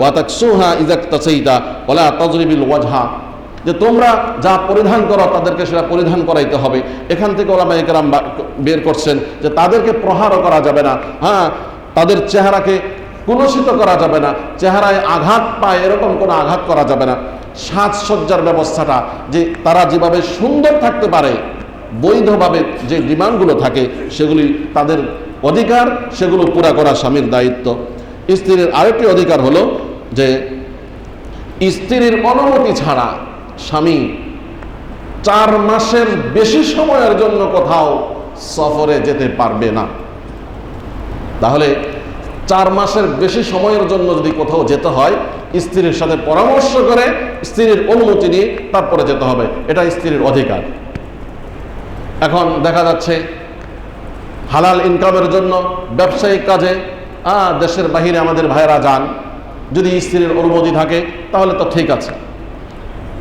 ওয়াতাক ইজাক তাসাইতা OLA তজরিবিল ওয়াজহা। যে তোমরা যা পরিধান করো, তাদেরকে সেটা পরিধান করাইতে হবে। এখান থেকে ওলামা একরাম বের করছেন যে তাদেরকে প্রহারও করা যাবে না। হ্যাঁ তাদের চেহারাকে কুলসিত করা যাবে না। চেহারায় আঘাত পায় এরকম কোনো আঘাত করা যাবে না। সাজসজ্জার ব্যবস্থাটা যে তারা যেভাবে সুন্দর থাকতে পারে, বৈধভাবে যে ডিমান্ডগুলো থাকে, সেগুলি তাদের অধিকার, সেগুলো পুরা করা স্বামীর দায়িত্ব। স্ত্রীর আরেকটি অধিকার হলো যে স্ত্রীর অনুমতি ছাড়া স্বামী চার মাসের বেশি সময়ের জন্য কোথাও সফরে যেতে পারবে না। তাহলে চার মাসের বেশি সময়ের জন্য যদি কোথাও যেতে হয়, স্ত্রীর সাথে পরামর্শ করে স্ত্রীর অনুমতি নিয়ে তারপরে যেতে হবে, এটা স্ত্রীর অধিকার। এখন দেখা যাচ্ছে হালাল ইনকামের জন্য ব্যবসায়িক কাজে দেশের বাহিরে আমাদের ভাইয়েরা যান। যদি স্ত্রীর অনুমতি থাকে, তাহলে তো ঠিক আছে।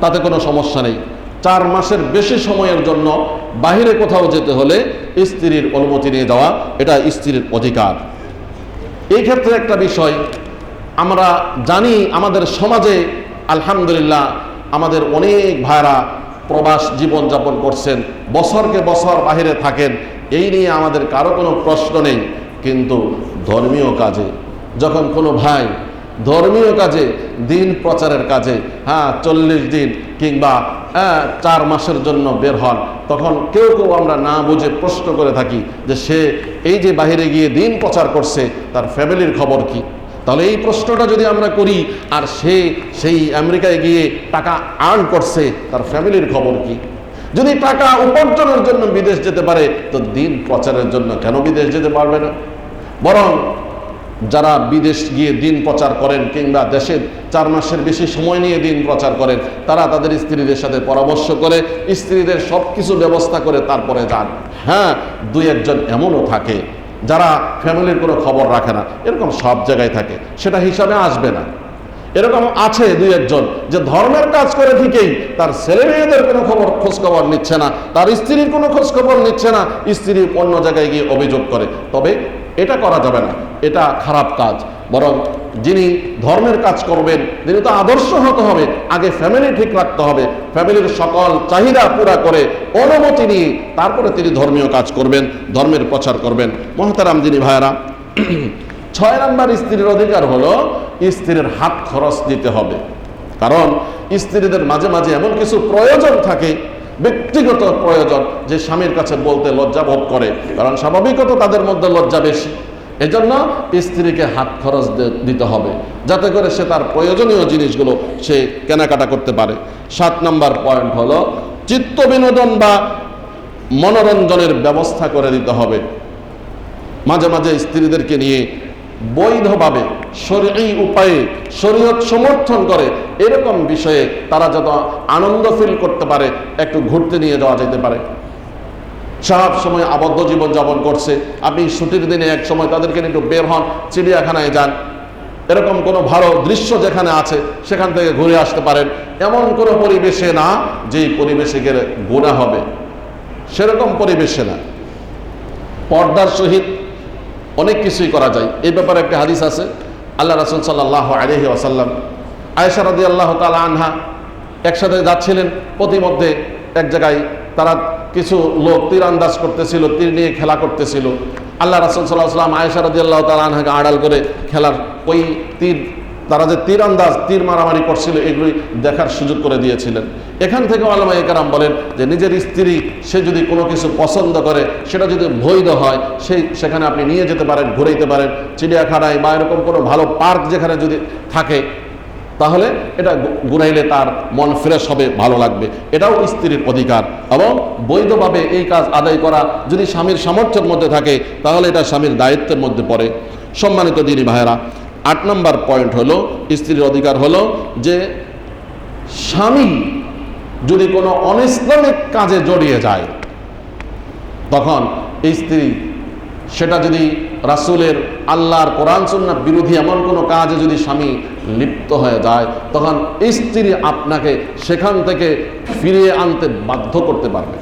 তাতে কোনো সমস্যা নেই। চার মাসের বেশি সময়ের জন্য বাহিরে কোথাও যেতে হলে স্ত্রীর অনুমতি নিয়ে যাওয়া, এটা স্ত্রীর অধিকার। এই ক্ষেত্রে একটা বিষয়, আমরা জানি আমাদের সমাজে, আলহামদুলিল্লাহ, আমাদের অনেক ভাইরা প্রবাস জীবন যাপন করছেন, বছরকে বছর বাহিরে থাকেন, এই নিয়ে আমাদের কারও কোনো প্রশ্ন নেই। কিন্তু ধর্মীয় কাজে, যখন কোনো ভাই ধর্মীয় কাজে দিন প্রচারের কাজে হ্যাঁ চল্লিশ দিন কিংবা হ্যাঁ, চার মাসের জন্য বের হন তখন কেউ কেউ আমরা না বুঝে প্রশ্ন করে থাকি যে সে এই যে বাইরে গিয়ে দিন প্রচার করছে তার ফ্যামিলির খবর কি? তাহলে এই প্রশ্নটা যদি আমরা করি আর সে সেই আমেরিকায় গিয়ে টাকা আর্ন করছে তার ফ্যামিলির খবর কি? যদি টাকা উপার্জনের জন্য বিদেশ যেতে পারে তো দিন প্রচারের জন্য কেন বিদেশ যেতে পারবে না? বরং যারা বিদেশ গিয়ে দিন প্রচার করেন কিংবা দেশের চার মাসের বেশি সময় নিয়ে দিন প্রচার করেন, তারা তাদের স্ত্রীদের সাথে পরামর্শ করে স্ত্রীদের সব কিছু ব্যবস্থা করে তারপরে যান। হ্যাঁ দুই একজন এমনও থাকে যারা ফ্যামিলির কোনো খবর রাখে না। এরকম সব জায়গায় থাকে, সেটা হিসাবে আসবে না। এরকম আছে দুই একজন যে ধর্মের কাজ করে ঠিকই, তার ছেলে মেয়েদের কোনো খবর, খোঁজখবর নিচ্ছে না, তার স্ত্রীর কোনো খোঁজখবর নিচ্ছে না, স্ত্রী অন্য জায়গায় গিয়ে অভিযোগ করে। তবে এটা করা যাবে না, এটা খারাপ কাজ। বরং যিনি ধর্মের কাজ করবেন, তিনি তো আদর্শ হতে হবে, আগে ফ্যামিলি ঠিক রাখতে হবে ফ্যামিলির সকল চাহিদা পুরা করে অনুমতি নিয়ে তারপরে তিনি ধর্মীয় কাজ করবেন, ধর্মের প্রচার করবেন। মহতারাম যিনি ভাইয়েরা, ছয় নম্বর স্ত্রীর অধিকার হলো স্ত্রীর হাত খরচ দিতে হবে। কারণ স্ত্রীদের মাঝে মাঝে এমন কিছু প্রয়োজন থাকে ব্যক্তিগত প্রয়োজন যে স্বামীর কাছে বলতে লজ্জা বোধ করে, কারণ স্বাভাবিকত তাদের মধ্যে লজ্জা বেশি। এজন্য স্ত্রীকে হাত খরচ দিতে হবে, যাতে করে সে তার প্রয়োজনীয় জিনিসগুলো সে কেনাকাটা করতে পারে। সাত নম্বর পয়েন্ট হলো, চিত্ত বিনোদন বা মনোরঞ্জনের ব্যবস্থা করে দিতে হবে। মাঝে মাঝে স্ত্রীদেরকে নিয়ে বৈধভাবে শরীর উপায়ে শরীয়ত সমর্থন করে এরকম বিষয়ে তারা যত আনন্দ ফিল করতে পারে, একটু ঘুরতে নিয়ে যাওয়া যেতে পারে। সব সময় আবদ্ধ জীবন যাপন করছে। আপনি ছুটির দিনে এক সময় তাদেরকে একটু বের হন, চিড়িয়াখানায় যান। এরকম কোনো ভালো দৃশ্য যেখানে আছে, সেখান থেকে ঘুরে আসতে পারেন। এমন কোনো পরিবেশে না যেই পরিবেশে গেলে গুণা হবে। সেরকম পরিবেশে না। পর্দার সহিত অনেক কিছুই করা যায়। এই ব্যাপারে একটা হাদিস আছে, আল্লাহ রাসুল সাল্লাহ আলহি আসাল্লাম আয়েশা রাদি আল্লাহ তালা আনহা একসাথে যাচ্ছিলেন প্রতিমধ্যে এক জায়গায় তারা কিছু লোক তীর আন্দাজ করতেছিল, তীর নিয়ে খেলা করতেছিল। আল্লাহ রাসুল সাল্লাহ সাল্লাম আয়েশা আল্লাহ তালা আনহাকে আড়াল করে খেলার ওই তীর তারা যে তীর আন্দাজ তীর মারামারি করছিল, এগুলি দেখার সুযোগ করে দিয়েছিলেন। এখান থেকে আলমা একরাম বলেন যে নিজের স্ত্রী, সে যদি কোনো কিছু পছন্দ করে, সেটা যদি বৈধ হয়, সেই, সেখানে আপনি নিয়ে যেতে পারেন ঘুরাইতে পারেন। চিড়িয়াখানায় বা এরকম কোনো ভালো পার্ক যেখানে যদি থাকে, তাহলে এটা ঘুরাইলে তার মন ফ্রেশ হবে, ভালো লাগবে। এটাও স্ত্রীর অধিকার। এবং বৈধভাবে এই কাজ আদায় করা যদি স্বামীর সামর্থ্যের মধ্যে থাকে, তাহলে এটা স্বামীর দায়িত্বের মধ্যে পড়ে। সম্মানিত দিনী ভাইয়েরা আট নম্বর পয়েন্ট হলো, স্ত্রীর অধিকার হলো যে স্বামী যদি কোনো অনিসলামিক কাজে জড়িয়ে যায়, তখন স্ত্রী সেটা যদি রাসূলের আল্লাহর কোরআন সুন্নাহ বিরোধী এমন কোনো কাজে যদি স্বামী লিপ্ত হয়ে যায়, তখন স্ত্রী আপনাকে সেখান থেকে ফিরিয়ে আনতে বাধ্য করতে পারবে।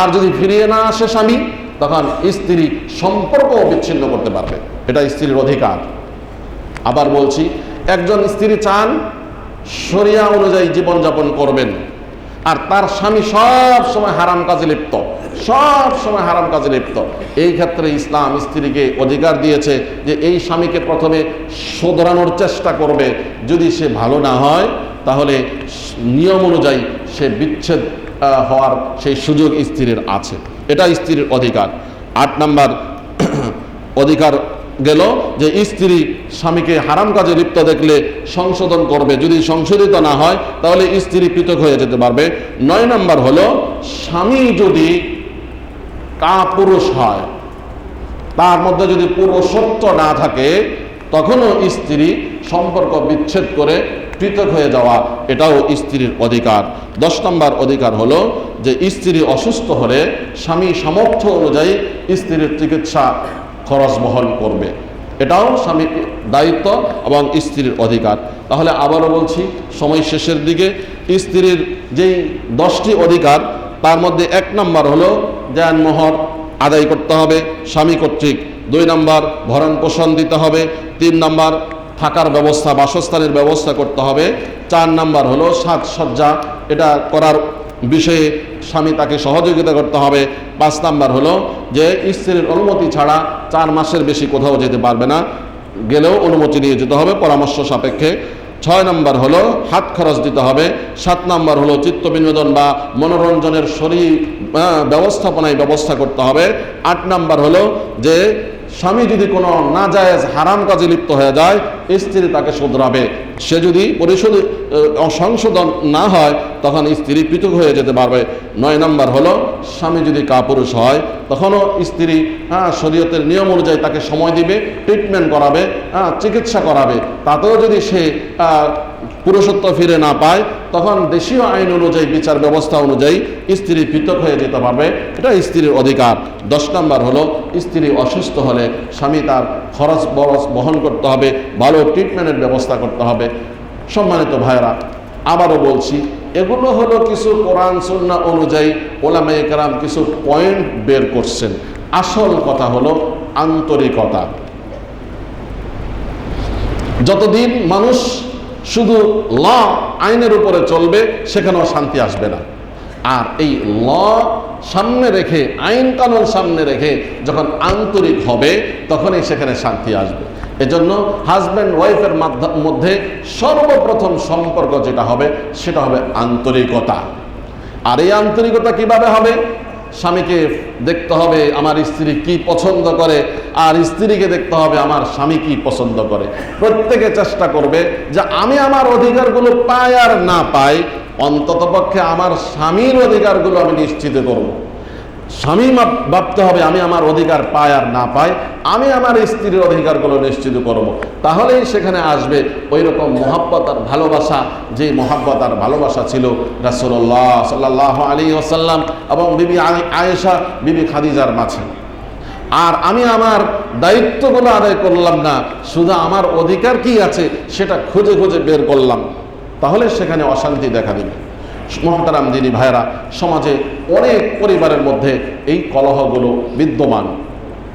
আর যদি ফিরিয়ে না আসে স্বামী তখন স্ত্রী সম্পর্ক বিচ্ছিন্ন করতে পারবে। এটা স্ত্রীর অধিকার। আবার বলছি, একজন স্ত্রী চান শরিয়া অনুযায়ী জীবনযাপন করবেন, আর তার স্বামী সব সময় হারাম কাজে লিপ্ত, সব সময় হারাম কাজে লিপ্ত। এই ক্ষেত্রে ইসলাম স্ত্রীকে অধিকার দিয়েছে যে এই স্বামীকে প্রথমে শোধরানোর চেষ্টা করবে। যদি সে ভালো না হয়, তাহলে নিয়ম অনুযায়ী সে বিচ্ছেদ হওয়ার সেই সুযোগ স্ত্রীর আছে। এটা স্ত্রীর অধিকার। আট নাম্বার, অধিকার গেল যে স্ত্রী স্বামীকে হারাম কাজে লিপ্ত দেখলে সংশোধন করবে। যদি সংশোধিত না হয়, তাহলে স্ত্রী পৃথক হয়ে যেতে পারবে। নয় নম্বর হলো, স্বামী যদি কাপুরুষ হয়, তার মধ্যে যদি পুরুষত্ব না থাকে, তখনও স্ত্রী সম্পর্ক বিচ্ছেদ করে পৃথক হয়ে যাওয়া, এটাও স্ত্রীর অধিকার। দশ নম্বর অধিকার হলো যে স্ত্রী অসুস্থ হলে স্বামী সামর্থ্য অনুযায়ী স্ত্রীর চিকিৎসা খরচ বহন করবে। এটাও স্বামীর দায়িত্ব এবং স্ত্রীর অধিকার। তাহলে আবারও বলছি, সময় শেষের দিকে স্ত্রীর যেই দশটি অধিকার, তার মধ্যে এক নম্বর হলো দেয়ানমোহর আদায় করতে হবে স্বামী কর্তৃক। দুই নম্বর ভরণ পোষণ দিতে হবে। তিন নম্বর থাকার ব্যবস্থা, বাসস্থানের ব্যবস্থা করতে হবে। চার নাম্বার হলো সাজসজ্জা। এটা করার বিষয়ে স্বামী তাকে সহযোগিতা করতে হবে। পাঁচ নাম্বার হলো যে, স্ত্রীর অনুমতি ছাড়া চার মাসের বেশি কোথাও যেতে পারবে না। গেলেও অনুমতি নিয়ে যেতে হবে পরামর্শ সাপেক্ষে। ছয় নম্বর হলো হাত খরচ দিতে হবে। সাত নম্বর হলো চিত্ত বিনোদন বা মনোরঞ্জনের শরীর ব্যবস্থাপনায় ব্যবস্থা করতে হবে। আট নম্বর হলো যে স্বামী যদি কোনো নাজায়েজ হারাম কাজে লিপ্ত হয়ে যায়, স্ত্রী তাকে শুধরাবে। সে যদি পরিশোধ সংশোধন না হয়, তখন স্ত্রী পৃথক হয়ে যেতে পারবে। নয় নম্বর হলো, স্বামী যদি কাপুরুষ হয়, তখনও স্ত্রী হ্যাঁ শরীয়তের নিয়ম অনুযায়ী তাকে সময় দিবে ট্রিটমেন্ট করাবে হ্যাঁ চিকিৎসা করাবে। তাতেও যদি সে পুরুষত্ব ফিরে না পায়, তখন দেশীয় আইন অনুযায়ী বিচার ব্যবস্থা অনুযায়ী স্ত্রী পৃথক হয়ে যেতে পারবে। এটা স্ত্রীর অধিকার। দশ নম্বর হলো, স্ত্রী অসুস্থ হলে স্বামী তার খরচ বরচ বহন করতে হবে, ভালো ট্রিটমেন্টের ব্যবস্থা করতে হবে। সম্মানিত ভাইরা আবারও বলছি, এগুলো হলো কিছু কোরআন, সুন্না অনুযায়ী ওলামাই কারাম কিছু পয়েন্ট বের করছেন। আসল কথা হলো আন্তরিকতা। যতদিন মানুষ শুধু ল আইনের উপরে চলবে, সেখানেও শান্তি আসবে না। আর এই ল সামনে রেখে, আইন কানুন সামনে রেখে যখন আন্তরিক হবে, তখনই সেখানে শান্তি আসবে। এজন্য হাজব্যান্ড ওয়াইফের মাধ্য- সর্বপ্রথম সম্পর্ক যেটা হবে, সেটা হবে আন্তরিকতা। আর এই আন্তরিকতা কীভাবে হবে? স্বামীকে দেখতে হবে, আমার স্ত্রী কি পছন্দ করে আর স্ত্রীকে দেখতে হবে আমার স্বামী কি পছন্দ করে। প্রত্যেকে চেষ্টা করবে যে আমি আমার অধিকারগুলো পাই আর না পাই, অন্তত পক্ষে আমার স্বামীর অধিকারগুলো আমি নিশ্চিত করব। স্বামী ভাবতে হবে আমি আমার অধিকার পাই আর না পাই, আমি আমার স্ত্রীর অধিকারগুলো নিশ্চিত করব। তাহলেই সেখানে আসবে ওই রকম মহাব্বত আর ভালোবাসা, যে মহাব্বত আর ভালোবাসা ছিল রাসুল্লাহ সাল্লাহ আলী ওসাল্লাম এবং বিবি আয়েশা, বিবি খাদিজার মাঝে। আর আমি আমার দায়িত্বগুলো আদায় করলাম না, শুধু আমার অধিকার কি আছে সেটা খুঁজে খুঁজে বের করলাম। তাহলে সেখানে অশান্তি দেখা দিবে মহতারাম দিনী ভাইরা সমাজে অনেক পরিবারের মধ্যে এই কলহগুলো বিদ্যমান।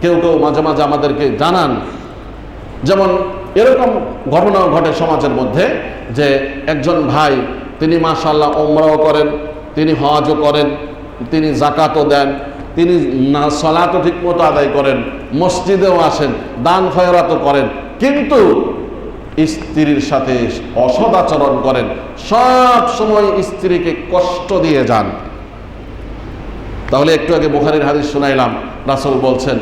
কেউ কেউ মাঝে মাঝে আমাদেরকে জানান, যেমন এরকম ঘটনাও ঘটে সমাজের মধ্যে যে একজন ভাই, তিনি মাশাল্লাহ ওমরাও করেন, তিনি হজও করেন, তিনি জাকাতও দেন তিনি না সলাতও ঠিকমতো আদায় করেন, মসজিদেও আসেন, দান খয়রাতও করেন, কিন্তু স্ত্রীর সাথে অসদাচরণ করেন, সব সময় স্ত্রীকে কষ্ট দিয়ে যান। তাহলে একটু আগে বুখারির হাদিস শুনাইলাম, রাসল বলছেন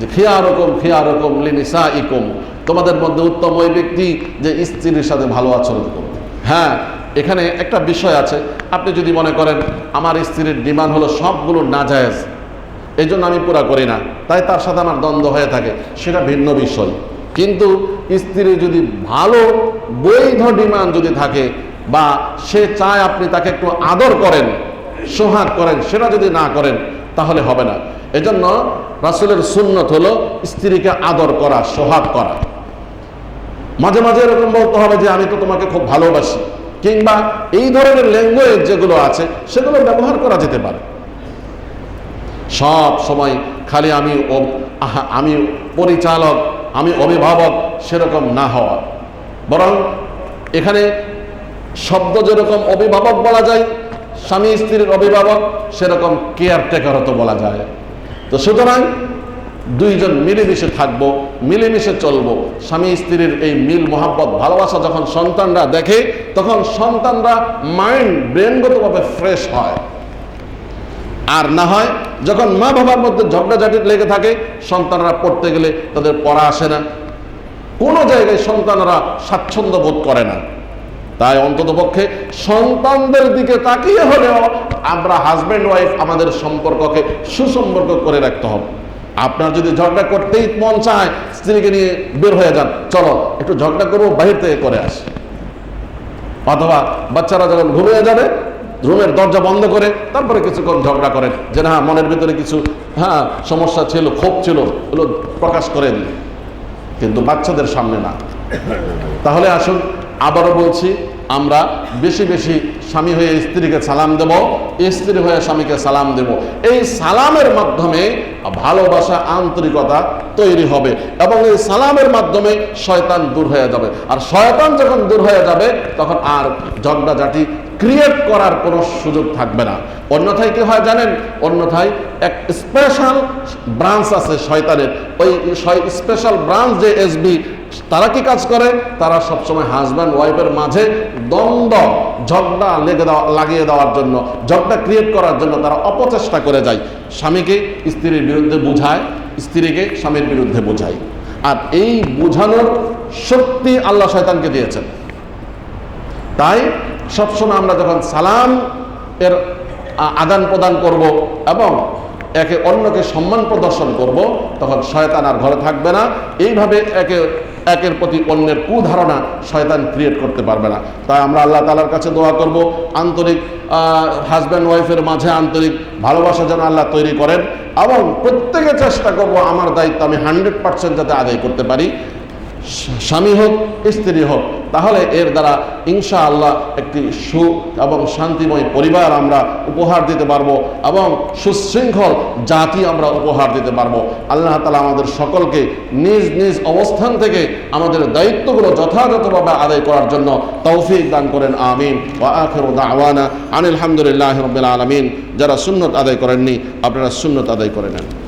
যে খিয়া রকম খিয়া রকম লিনিসা ইকুম তোমাদের মধ্যে উত্তম ওই ব্যক্তি যে স্ত্রীর সাথে ভালো আচরণ করবে। হ্যাঁ এখানে একটা বিষয় আছে। আপনি যদি মনে করেন, আমার স্ত্রীর ডিমান্ড হলো সবগুলো নাজায়েজ। এই জন্য আমি পুরা করি না। তাই তার সাথে আমার দ্বন্দ্ব হয়ে থাকে। সেটা ভিন্ন বিষয়। কিন্তু স্ত্রী যদি ভালো বৈধ ডিমান্ড যদি থাকে বা সে চায় আপনি তাকে একটু আদর করেন, সোহাগ করেন, সেটা যদি না করেন, তাহলে হবে না। এজন্য রাসুলের সুন্নত হলো স্ত্রীকে আদর করা, সোহাগ করা। মাঝে মাঝে এরকম বলতে হবে যে, আমি তো তোমাকে খুব ভালোবাসি। কিংবা এই ধরনের ল্যাঙ্গুয়েজ যেগুলো আছে, সেগুলো ব্যবহার করা যেতে পারে। সব সময় খালি আমি আমি পরিচালক, আমি অভিভাবক সেরকম না হওয়া। বরং এখানে শব্দ যেরকম অভিভাবক বলা যায়, স্বামী স্ত্রীর অভিভাবক সেরকম কেয়ারটেকারও তো বলা যায়। তো সুতরাং দুইজন মিলেমিশে থাকব, মিলেমিশে চলবো। স্বামী স্ত্রীর এই মিল, মোহাব্বত, ভালোবাসা যখন সন্তানরা দেখে, তখন সন্তানরা মাইন্ড ব্রেনগতভাবে ফ্রেশ হয়। আর না হয় যখন মা বাবার মধ্যে ঝগড়াঝাটি লেগে থাকে, সন্তানরা পড়তে গেলে তাদের পড়া আসে না। কোনো জায়গায় সন্তানরা স্বাচ্ছন্দ্য বোধ করে না। তাই অন্তত পক্ষে সন্তানদের দিকে তাকিয়ে হলেও আমরা হাজব্যান্ড ওয়াইফ আমাদের সম্পর্ককে সুসম্পর্ক করে রাখতে হবে। আপনার যদি ঝগড়া করতেই মন চায়, স্ত্রীকে নিয়ে বের হয়ে যান, চলো একটু ঝগড়া করব, বাহির থেকে করে আসি। অথবা বাচ্চারা যখন ঘুমিয়ে যাবে রুমের দরজা বন্ধ করে তারপরে কিছুক্ষণ ঝগড়া করেন। যে না, মনের ভিতরে কিছু হ্যাঁ সমস্যা ছিল, ক্ষোভ ছিল, এগুলো প্রকাশ করেন। কিন্তু বাচ্চাদের সামনে না। তাহলে আসুন, আবারও বলছি, আমরা বেশি বেশি স্বামী হয়ে স্ত্রীকে সালাম দেব, স্ত্রী হয়ে স্বামীকে সালাম দেব। এই সালামের মাধ্যমে ভালোবাসা, আন্তরিকতা তৈরি হবে এবং এই সালামের মাধ্যমে শয়তান দূর হয়ে যাবে। আর শয়তান যখন দূর হয়ে যাবে, তখন আর ঝগড়াঝাটি ক্রিয়েট করার কোনো সুযোগ থাকবে না। অন্যথায় কি হয় জানেন? অন্যথায় এক স্পেশাল ব্রাঞ্চ আছে শয়তানের। ওই স্পেশাল ব্রাঞ্চ যে এসবি তারা কি কাজ করে? তারা সবসময় হাজব্যান্ড ওয়াইফের মাঝে দ্বন্দ্ব, ঝগড়া লেগে দেওয়া লাগিয়ে দেওয়ার জন্য, ঝগড়া ক্রিয়েট করার জন্য তারা অপচেষ্টা করে যায়। স্বামীকে স্ত্রীর বিরুদ্ধে বুঝায়, স্ত্রীকে স্বামীর বিরুদ্ধে বোঝায়। আর এই বোঝানোর শক্তি আল্লাহ শয়তানকে দিয়েছেন। তাই সবসময় আমরা যখন সালাম এর আদান প্রদান করব এবং একে অন্যকে সম্মান প্রদর্শন করব, তখন শয়তান আর ঘরে থাকবে না। এইভাবে একে, একের প্রতি অন্যের কুধারণা শয়তান ক্রিয়েট করতে পারবে না। তাই আমরা আল্লাহ তালার কাছে দোয়া করব, আন্তরিক হাজব্যান্ড ওয়াইফের মাঝে আন্তরিক ভালোবাসা যেন আল্লাহ তৈরি করেন এবং প্রত্যেকে চেষ্টা করব আমার দায়িত্ব আমি হান্ড্রেড পার্সেন্ট যাতে আদায় করতে পারি। স্বামী হোক, স্ত্রী হোক তাহলে এর দ্বারা ইনশা আল্লাহ একটি সুখ এবং শান্তিময় পরিবার আমরা উপহার দিতে পারব এবং সুশৃঙ্খল জাতি আমরা উপহার দিতে পারব। আল্লাহ তালা আমাদের সকলকে নিজ নিজ অবস্থান থেকে আমাদের দায়িত্বগুলো যথাযথভাবে আদায় করার জন্য তৌফিক দান করেন, আমিন। ওয়া আনিল রবিল আলমিন। যারা সুন্নত আদায় করেননি, আপনারা সুন্নত আদায় করে নেন।